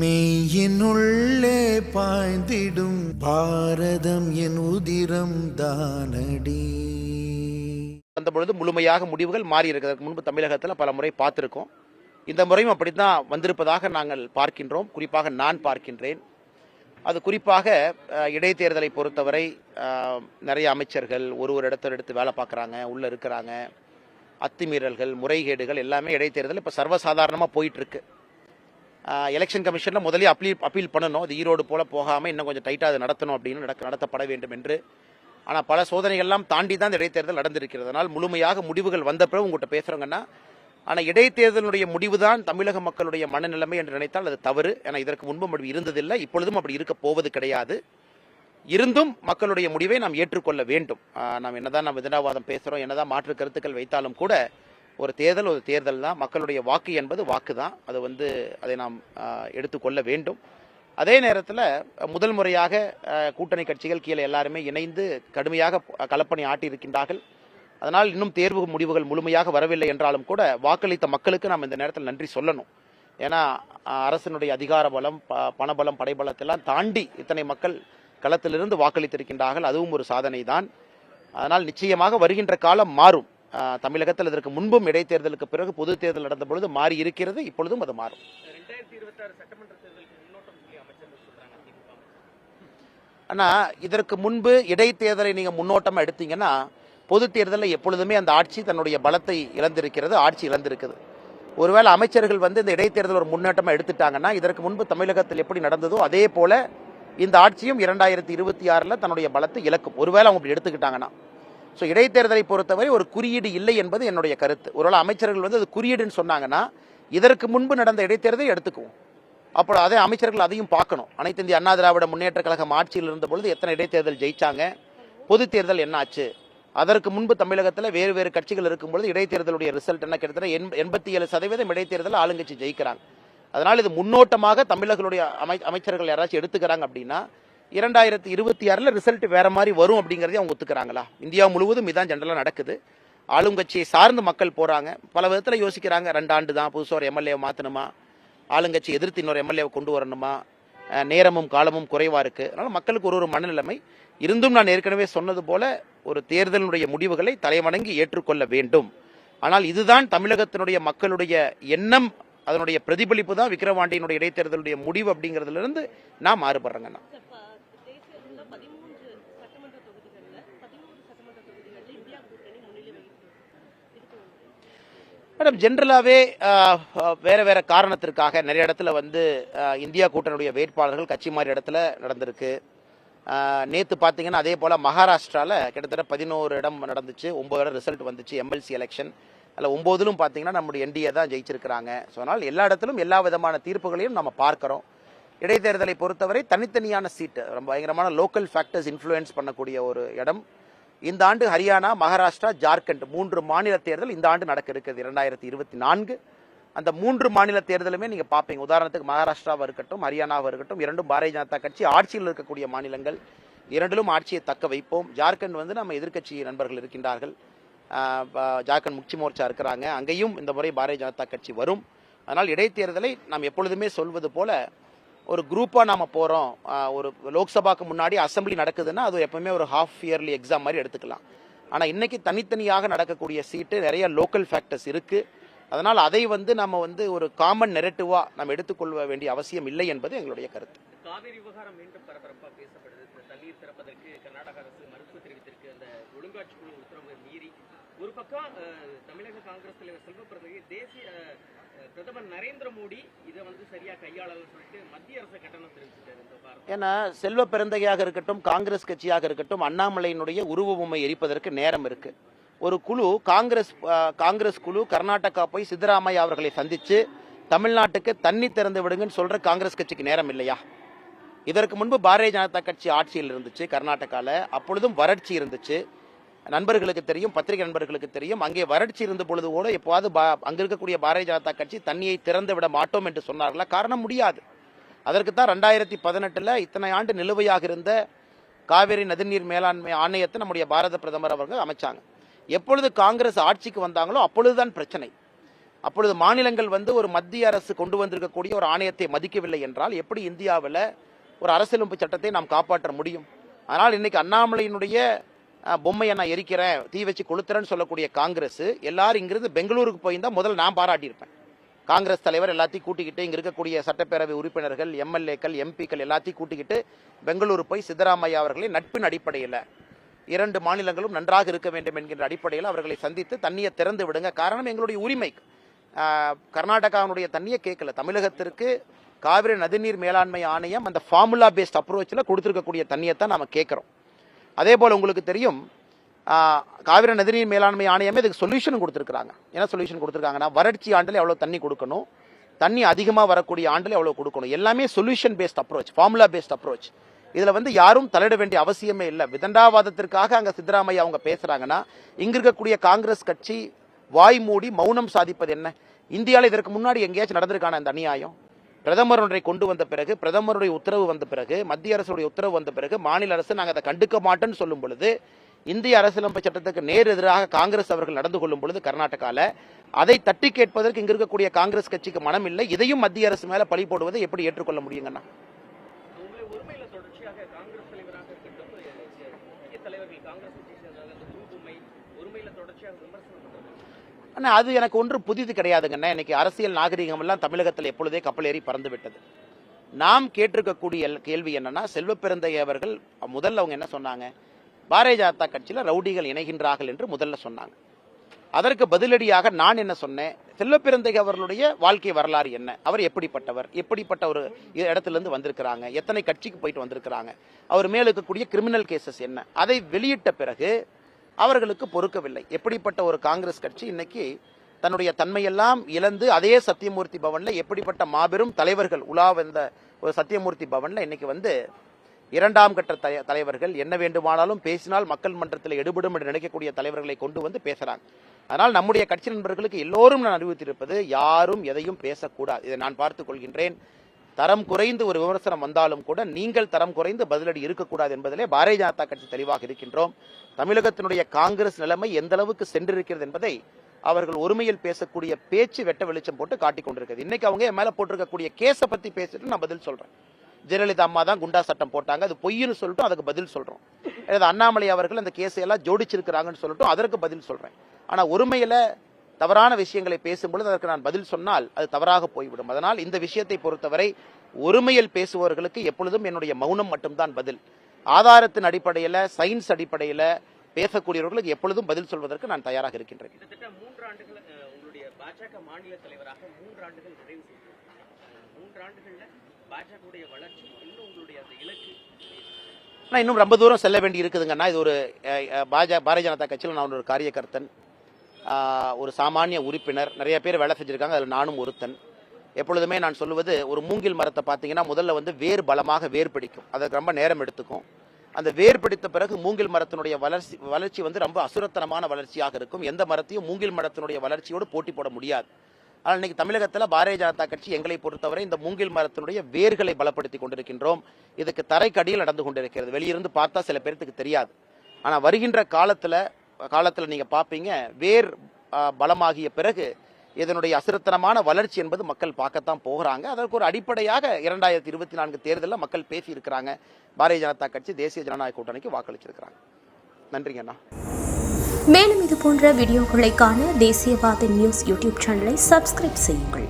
மெய்யினுள்ளே பாய்ந்திடும் பாரதம் என் உதிரம் தானடி. வந்த பொழுது முழுமையாக முடிவுகள் மாறி இருக்கிறதுக்கு முன்பு தமிழகத்தில் பல முறை பார்த்துருக்கோம். இந்த முறையும் அப்படித்தான் வந்திருப்பதாக நாங்கள் பார்க்கின்றோம். குறிப்பாக நான் பார்க்கின்றேன். அது குறிப்பாக இடைத்தேர்தலை பொறுத்தவரை நிறைய அமைச்சர்கள் ஒரு ஒரு இடத்துல எடுத்து வேலை பார்க்குறாங்க உள்ளே இருக்கிறாங்க. அத்துமீறல்கள் முறைகேடுகள் எல்லாமே இடைத்தேர்தல் இப்போ சர்வசாதாரணமாக போயிட்டு இருக்கு. எலெக்ஷன் கமிஷனில் முதலே அப்பீல் அப்பீல் பண்ணணும். அது ஈரோடு போல போகாமல் இன்னும் கொஞ்சம் டைட்டாக அது நடத்தணும் அப்படின்னு நடக்க நடத்தப்பட வேண்டும் என்று. ஆனால் பல சோதனைகள்லாம் தாண்டி தான் இந்த இடைத்தேர்தல் நடந்திருக்கிறது. அதனால் முழுமையாக முடிவுகள் வந்த பிறகு உங்கள்கிட்ட பேசுகிறோங்கன்னா ஆனால் இடைத்தேர்தலுடைய முடிவு தான் தமிழக மக்களுடைய மனநிலைமை என்று நினைத்தால் அது தவறு. ஏன்னா இதற்கு முன்பும் அப்படி இருந்ததில்லை. இப்பொழுதும் அப்படி இருக்க போவது கிடையாது. இருந்தும் மக்களுடைய முடிவை நாம் ஏற்றுக்கொள்ள வேண்டும். நாம் என்னதான் நாம் விதனாவாதம் பேசுகிறோம் என்னதான் மாற்று கருத்துக்கள் வைத்தாலும் கூட ஒரு தேர்தல் ஒரு தேர்தல் தான். மக்களுடைய வாக்கு என்பது வாக்கு தான். அது வந்து அதை நாம் எடுத்துக்கொள்ள வேண்டும். அதே நேரத்தில் முதல் முறையாக கூட்டணி கட்சிகள் கீழே எல்லாருமே இணைந்து கடுமையாக களப்பணி ஆட்டியிருக்கின்றார்கள். அதனால் இன்னும் தேர்வு முடிவுகள் முழுமையாக வரவில்லை என்றாலும் கூட வாக்களித்த மக்களுக்கு நாம் இந்த நேரத்தில் நன்றி சொல்லணும். ஏன்னா அரசினுடைய அதிகார பலம் ப- பணபலம் படைபலத்தெல்லாம் தாண்டி இத்தனை மக்கள் களத்திலிருந்து வாக்களித்திருக்கின்றார்கள். அதுவும் ஒரு சாதனை தான் அதனால் நிச்சயமாக வருகின்ற காலம் மாறும். தமிழகத்தில் இதற்கு முன்பும் இடைத்தேர்தலுக்கு பிறகு பொது தேர்தல் நடந்த பொழுது மாறி இருக்கிறது இப்பொழுதும் அது மாறும். ரெண்டாயிரத்தி இருபத்தாறு சட்டமன்ற தேர்தலுக்கு முன்னோட்டம் சொல்லி அமைச்சர்கள் சொல்றாங்க திமுக ஆனா இதற்கு முன்பு இடைத்தேர்தலை நீங்க முன்னோட்டமா எடுத்தீங்கன்னா பொது தேர்தலில் எப்பொழுதுமே அந்த ஆட்சி தன்னுடைய பலத்தை இழந்திருக்கிறது ஆட்சி இழந்திருக்குது. ஒருவேளை அமைச்சர்கள் வந்து இந்த இடைத்தேர்தல் ஒரு முன்னோட்டமா எடுத்துட்டாங்கன்னா இதற்கு முன்பு தமிழகத்தில் எப்படி நடந்ததோ அதே போல இந்த ஆட்சியும் இரண்டாயிரத்தி இருபத்தி ஆறில் தன்னுடைய பலத்தை இழக்கும். ஒருவேளை அவங்க அப்படி எடுத்துக்கிட்டாங்கன்னா. ஸோ இடைத்தேர்தலை பொறுத்தவரை ஒரு குறியீடு இல்லை என்பது என்னுடைய கருத்து. ஒருவேளை அமைச்சர்கள் வந்து அது குறியீடுன்னு சொன்னாங்கன்னா இதற்கு முன்பு நடந்த இடைத்தேர்தலை எடுத்துக்குவோம். அப்போ அதே அமைச்சர்கள் அதையும் பார்க்கணும். அனைத்து இந்திய அண்ணா திராவிட முன்னேற்ற கழகம் ஆட்சியில் இருந்த பொழுது எத்தனை இடைத்தேர்தல் ஜெயிச்சாங்க பொது தேர்தல் என்ன ஆச்சு அதற்கு முன்பு தமிழகத்தில் வேறு வேறு கட்சிகள் இருக்கும்பொழுது இடைத்தேர்தலுடைய ரிசல்ட் என்ன? கிட்டத்தட்ட எண் எண்பத்தி ஏழு சதவீதம் இடைத்தேர்தல் ஆளுங்கட்சி ஜெயிக்கிறாங்க. அதனால் இது முன்னோட்டமாக தமிழர்களுடைய அமை அமைச்சர்கள் யாராச்சும் எடுத்துக்கிறாங்க அப்படின்னா இரண்டாயிரத்தி இருபத்தி ஆறில் ரிசல்ட் வேற மாதிரி வரும் அப்படிங்கிறதையும் அவங்க ஒத்துக்கிறாங்களா? இந்தியா முழுவதும் இதான் ஜென்ரலாக நடக்குது. ஆளுங்கட்சியை சார்ந்து மக்கள் போகிறாங்க பல விதத்தில் யோசிக்கிறாங்க. ரெண்டு ஆண்டு தான் புதுசாக ஒரு எம்எல்ஏவை மாற்றணுமா ஆளுங்கட்சி எதிர்த்து இன்னொரு எம்எல்ஏவை கொண்டு வரணுமா? நேரமும் காலமும் குறைவாக இருக்குது அதனால் மக்களுக்கு ஒரு ஒரு மனநிலைமை. இருந்தும் நான் ஏற்கனவே சொன்னது போல ஒரு தேர்தலினுடைய முடிவுகளை தலைவணங்கி ஏற்றுக்கொள்ள வேண்டும். ஆனால் இதுதான் தமிழகத்தினுடைய மக்களுடைய எண்ணம். அதனுடைய பிரதிபலிப்பு தான் விக்கிரவாண்டியினுடைய இடைத்தேர்தலுடைய முடிவு அப்படிங்கிறதுலேருந்து நான் மாறுபடுறேங்கண்ணா பதிமூன்று சட்டமன்ற தொகுதிகளில் பதிமூன்று சட்டமன்ற தொகுதிகளில் இந்தியா கூட்டணி முன்னிலை வகிக்கிறது. மேடம் ஜென்ரலாகவே வேற வேற காரணத்திற்காக நிறைய இடத்துல வந்து இந்தியா கூட்டணியுடைய வேட்பாளர்கள் கட்சி மாறி இடத்துல நடந்திருக்கு. நேற்று பார்த்தீங்கன்னா அதே போல் மகாராஷ்டிராவில் கிட்டத்தட்ட பதினோரு இடம் நடந்துச்சு ஒம்பது இடம் ரிசல்ட் வந்துச்சு எம்எல்சி எலெக்ஷன் அதில் ஒம்போதிலும் பார்த்தீங்கன்னா நம்முடைய என்டிஏ தான் ஜெயிச்சிருக்கிறாங்க. ஸோ அதனால் எல்லா இடத்திலும் எல்லா விதமான தீர்ப்புகளையும் நம்ம பார்க்குறோம். இடைத்தேர்தலை பொறுத்தவரை தனித்தனியான சீட்டு. ரொம்ப பயங்கரமான லோக்கல் ஃபேக்டர்ஸ் இன்ஃப்ளூயன்ஸ் பண்ணக்கூடிய ஒரு இடம். இந்த ஆண்டு ஹரியானா மகாராஷ்டிரா ஜார்க்கண்ட் மூன்று மாநில தேர்தல் இந்த ஆண்டு நடக்க இருக்குது இரண்டாயிரத்தி இருபத்தி நான்கு. அந்த மூன்று மாநில தேர்தலுமே நீங்கள் பார்ப்பீங்க உதாரணத்துக்கு மகாராஷ்டிராவாக இருக்கட்டும் ஹரியானாவாக இருக்கட்டும் இரண்டும் பாரதிய ஜனதா கட்சி ஆட்சியில் இருக்கக்கூடிய மாநிலங்கள். இரண்டிலும் ஆட்சியை தக்க வைப்போம். ஜார்க்கண்ட் வந்து நம்ம எதிர்க்கட்சி நண்பர்கள் இருக்கின்றார்கள். ஜார்க்கண்ட் முக்தி மோர்ச்சா இருக்கிறாங்க. அங்கேயும் இந்த முறை பாரதிய ஜனதா கட்சி வரும். அதனால் இடைத்தேர்தலை நாம் எப்பொழுதுமே சொல்வது போல ஒரு குரூப்பாக நாம் போகிறோம் ஒரு லோக்சபாக்கு முன்னாடி அசெம்பிளி நடக்குதுன்னா அது எப்பவுமே ஒரு ஹாஃப் இயர்லி எக்ஸாம் மாதிரி எடுத்துக்கலாம். ஆனால் இன்னைக்கு தனித்தனியாக நடக்கக்கூடிய சீட்டு நிறைய லோக்கல் ஃபேக்டர்ஸ் இருக்குது அதனால் அதை வந்து நம்ம வந்து ஒரு காமன் நெரட்டிவாக நம்ம எடுத்துக்கொள்ள வேண்டிய அவசியம் இல்லை என்பது எங்களுடைய கருத்து. காவிரி விவகாரம் மீண்டும் பரபரப்பாக பேசப்படுது. தண்ணீர் திறப்பதற்கு கர்நாடக அரசு மறுப்பு தெரிவித்திருக்கு. அந்த ஒழுங்காட்சி குழு மீறி ஒரு பக்கம் தமிழக காங்கிரஸ் தலைவர் செல்வ பிறந்தகை தேசிய பிரதமர் நரேந்திர மோடி இதை வந்து சரியா கையாளலன்னு சொல்லிட்டு மத்திய அரசு கட்டணம் தெரிவிச்சிட்டாரு ஏன்னா செல்வ பிறந்தகையாக இருக்கட்டும் காங்கிரஸ் கட்சியாக இருக்கட்டும் அண்ணாமலையினுடைய உருவபொம்மை எரிப்பதற்கு நேரம் இருக்கு. ஒரு குழு காங்கிரஸ் காங்கிரஸ் குழு கர்நாடகா போய் சித்தராமையா அவர்களை சந்திச்சு தமிழ்நாட்டுக்கு தண்ணி திறந்து விடுங்கன்னு சொல்ற காங்கிரஸ் கட்சிக்கு நேரம் இல்லையா? இதற்கு முன்பு பாரதிய ஜனதா கட்சி ஆட்சியில் இருந்துச்சு கர்நாடகாவில் அப்பொழுதும் வறட்சி இருந்துச்சு. நண்பர்களுக்கு தெரியும் பத்திரிகை நண்பர்களுக்கு தெரியும். அங்கே வறட்சி இருந்த பொழுது கூட எப்போது பா- அங்க இருக்கக்கூடிய பாரதிய ஜனதா கட்சி தண்ணியை திறந்து விட மாட்டோம் என்று சொன்னார்களா? காரணம் முடியாது. அதற்கு தான் ரெண்டாயிரத்தி பதினெட்டில் இத்தனை ஆண்டு நிலுவையாக இருந்த காவிரி நதிநீர் மேலாண்மை ஆணையத்தை நம்முடைய பாரத பிரதமர் அவர்கள் அமைச்சாங்க. எப்பொழுது காங்கிரஸ் ஆட்சிக்கு வந்தாங்களோ அப்பொழுதுதான் பிரச்சனை. அப்பொழுது மாநிலங்கள் வந்து ஒரு மத்திய அரசு கொண்டு வந்திருக்கக்கூடிய ஒரு ஆணையத்தை மதிக்கவில்லை என்றால் எப்படி இந்தியாவில் ஒரு அரசியலமைப்பு சட்டத்தை நாம் காப்பாற்ற முடியும்? அதனால் இன்னைக்கு அண்ணாமலையினுடைய பொம்மையை நான் எரிக்கிறேன் தீ வச்சு கொளுத்துறேன்னு சொல்லக்கூடிய காங்கிரஸ் எல்லாரும் இங்கிருந்து பெங்களூருக்கு போயிருந்தால் முதல்ல நான் பாராட்டியிருப்பேன். காங்கிரஸ் தலைவர் எல்லாத்தையும் கூட்டிக்கிட்டு இங்கே இருக்கக்கூடிய சட்டப்பேரவை உறுப்பினர்கள் எம்எல்ஏக்கள் எம்பிக்கள் எல்லாத்தையும் கூட்டிக்கிட்டு பெங்களூரு போய் சித்தராமையா அவர்களை நட்பின் அடிப்படையில் இரண்டு மாநிலங்களும் நன்றாக இருக்க வேண்டும் என்கின்ற அடிப்படையில் அவர்களை சந்தித்து தண்ணியை திறந்து விடுங்க. காரணம் எங்களுடைய உரிமை. கர்நாடகாவினுடைய தண்ணியை கேட்கல. தமிழகத்திற்கு காவிரி நதிநீர் மேலாண்மை ஆணையம் அந்த ஃபார்முலா பேஸ்ட் அப்ரோச்சில் கொடுத்துருக்கக்கூடிய தண்ணியை தான் நம்ம கேட்குறோம். அதே போல் உங்களுக்கு தெரியும் காவிரி நதிநீர் மேலாண்மை ஆணையமே இதுக்கு சொல்யூஷன் கொடுத்துருக்காங்க என்ன சொல்யூஷன் கொடுத்துருக்காங்கன்னா வறட்சி ஆண்டில் எவ்வளோ தண்ணி கொடுக்கணும் தண்ணி அதிகமாக வரக்கூடிய ஆண்டில் எவ்வளோ கொடுக்கணும். எல்லாமே solution based approach formula based approach இதில் வந்து யாரும் தலையிட வேண்டிய அவசியமே இல்லை. விதண்டாவாதத்திற்காக அங்கே சித்தராமையா அவங்க பேசுகிறாங்கன்னா இங்கே இருக்கக்கூடிய காங்கிரஸ் கட்சி வாய் மூடி மௌனம் சாதிப்பது என்ன? இந்தியாவில் இதற்கு முன்னாடி எங்கேயாச்சும் நடந்திருக்கான அந்த அநியாயம்? பிரதமர் ஒன்றை கொண்டு வந்த பிறகு பிரதமருடைய உத்தரவு வந்த பிறகு மத்திய அரசுடைய உத்தரவு வந்த பிறகு மாநில அரசு நாங்கள் அதை கண்டுக்க மாட்டோம்னு சொல்லும் பொழுது இந்திய அரசியலமைப்பு சட்டத்துக்கு நேர் எதிராக காங்கிரஸ் அவர்கள் நடந்து கொள்ளும் பொழுது கர்நாடகாவில் அதை தட்டி கேட்பதற்கு இங்க இருக்கக்கூடிய காங்கிரஸ் கட்சிக்கு மனம் இல்லை இதையும் மத்திய அரசு மேல பழி போடுவதை எப்படி ஏற்றுக்கொள்ள முடியுங்கண்ணா உங்களை ஒருமையில தொடர்ச்சியாக காங்கிரஸ் தலைவராக இருக்கட்டும் அஹ், முக்கிய தலைவர்கள் காங்கிரஸ் கட்சியை சேர்ந்தவர்கள் அந்த குரு பொம்மை ஒருமையில தொடர்ச்சியாக விமர்சனம் ஆனால் அது எனக்கு ஒன்று புதிது கிடையாதுங்கண்ணா. இன்னைக்கு அரசியல் நாகரிகம் எல்லாம் தமிழகத்தில் எப்பொழுதே கப்பல் ஏறி பறந்து விட்டது நாம் கேட்டிருக்கக்கூடிய கேள்வி என்னன்னா செல்வப்பிறந்தை அவர்கள் முதல்ல அவங்க என்ன சொன்னாங்க? பாரதிய ஜனதா கட்சியில் ரவுடிகள் இணைகின்றார்கள் என்று முதல்ல சொன்னாங்க. அதற்கு பதிலடியாக நான் என்ன சொன்னேன்? செல்வப்பிறந்தை அவர்களுடைய வாழ்க்கை வரலாறு என்ன? அவர் எப்படிப்பட்டவர்? எப்படிப்பட்ட ஒரு இடத்துலேருந்து வந்திருக்கிறாங்க? எத்தனை கட்சிக்கு போயிட்டு வந்திருக்கிறாங்க? அவர் மேல் இருக்கக்கூடிய கிரிமினல் கேசஸ் என்ன? அதை வெளியிட்ட பிறகு அவர்களுக்கு பொறுக்கவில்லை. எப்படிப்பட்ட ஒரு காங்கிரஸ் கட்சி இன்னைக்கு தன்னுடைய தன்மையெல்லாம் இழந்து அதே சத்தியமூர்த்தி பவன்ல எப்படிப்பட்ட மாபெரும் தலைவர்கள் உலா வந்த ஒரு சத்தியமூர்த்தி பவன்ல இன்னைக்கு வந்து இரண்டாம் கட்ட தலைவர்கள் என்ன வேண்டுமானாலும் பேசினால் மக்கள் மன்றத்தில் எடுபடும் என்று நினைக்கக்கூடிய தலைவர்களை கொண்டு வந்து பேசுறாங்க. அதனால் நம்முடைய கட்சி நண்பர்களுக்கு எல்லோரும் நான் அறிவித்திருப்பது யாரும் எதையும் பேசக்கூடாது. இதை நான் பார்த்துக் கொள்கின்றேன். தரம் குறைந்து ஒரு விமர்சனம் வந்தாலும் கூட நீங்கள் தரம் குறைந்து பதிலடி இருக்கக்கூடாது என்பதிலே பாரதிய ஜனதா கட்சி தெளிவாக இருக்கின்றோம். தமிழகத்தினுடைய காங்கிரஸ் நிலைமை எந்த அளவுக்கு சென்றிருக்கிறது என்பதை அவர்கள் ஒருமையில் பேசக்கூடிய பேச்சு வெட்ட வெளிச்சம் போட்டு காட்டிக் கொண்டிருக்கிறது. இன்னைக்கு அவங்க என் மேல போட்டிருக்கக்கூடிய கேஸை பத்தி பேசிட்டு நான் பதில் சொல்றேன். ஜெயலலிதா அம்மா தான் குண்டா சட்டம் போட்டாங்க. அது பொய்னு சொல்லிட்டு அதுக்கு பதில் சொல்றோம். அண்ணாமலை அவர்கள் அந்த கேஸை எல்லாம் ஜோடிச்சிருக்கிறாங்கன்னு சொல்லிட்டு அதற்கு பதில் சொல்றேன். ஆனா ஒருமையில தவறான விஷயங்களை பேசும்பொழுது அதற்கு நான் பதில் சொன்னால் அது தவறாக போய்விடும். அதனால் இந்த விஷயத்தை பொறுத்தவரை ஒருமையில் பேசுபவர்களுக்கு எப்பொழுதும் என்னுடைய மௌனம் மட்டும்தான் பதில். ஆதாரத்தின் அடிப்படையில சயின்ஸ் அடிப்படையில பேசக்கூடியவர்களுக்கு எப்பொழுதும் பதில் சொல்வதற்கு நான் தயாராக இருக்கின்றேன். பாஜக இன்னும் உங்களுடைய அந்த இலக்கு? ஆனால் இன்னும் ரொம்ப தூரம் செல்ல வேண்டி இருக்குதுங்கன்னா இது ஒரு அஹ், அஹ், பாஜ பாரதிய ஜனதா கட்சியில் நான் ஒரு காரியகர்த்தன் ஒரு சாமானிய உறுப்பினர். நிறைய பேர் வேலை செஞ்சுருக்காங்க அதில் நானும் ஒருத்தன். எப்பொழுதுமே நான் சொல்லுவது ஒரு மூங்கில் மரத்தை பார்த்தீங்கன்னா முதல்ல வந்து வேர் பலமாக வேர் பிடிக்கும். அதற்கு ரொம்ப நேரம் எடுத்துக்கும். அந்த வேர் பிடித்த பிறகு மூங்கில் மரத்தினுடைய வளர்ச்சி வளர்ச்சி வந்து ரொம்ப அசுரத்தனமான வளர்ச்சியாக இருக்கும். எந்த மரத்தையும் மூங்கில் மரத்தினுடைய வளர்ச்சியோடு போட்டி போட முடியாது. ஆனால் இன்னைக்கு தமிழகத்தில் பாரதிய ஜனதா கட்சி எங்களை பொறுத்தவரை இந்த மூங்கில் மரத்தினுடைய வேர்களை பலப்படுத்தி கொண்டிருக்கின்றோம். இதுக்கு தரைக்கடியில் நடந்து கொண்டிருக்கிறது. வெளியிருந்து பார்த்தா சில பேர்த்துக்கு தெரியாது. ஆனால் வருகின்ற காலத்தில் காலத்தில் நீங்கள் பார்ப்பீங்க வேர் பலமாகிய பிறகு இதனுடைய அசுரத்தனமான வளர்ச்சி என்பது மக்கள் பார்க்கத்தான் போகிறாங்க. அதற்கு ஒரு அடிப்படையாக இரண்டாயிரத்தி இருபத்தி நான்கு தேர்தலில் மக்கள் பேசியிருக்கிறாங்க. பாரதிய ஜனதா கட்சி தேசிய ஜனநாயக கூட்டணிக்கு வாக்களிச்சிருக்கிறாங்க. நன்றிங்கண்ணா மேலும் இது போன்ற வீடியோக்களை காண தேசியவாத நியூஸ் யூடியூப் சேனலை சப்ஸ்கிரைப் செய்யுங்கள்.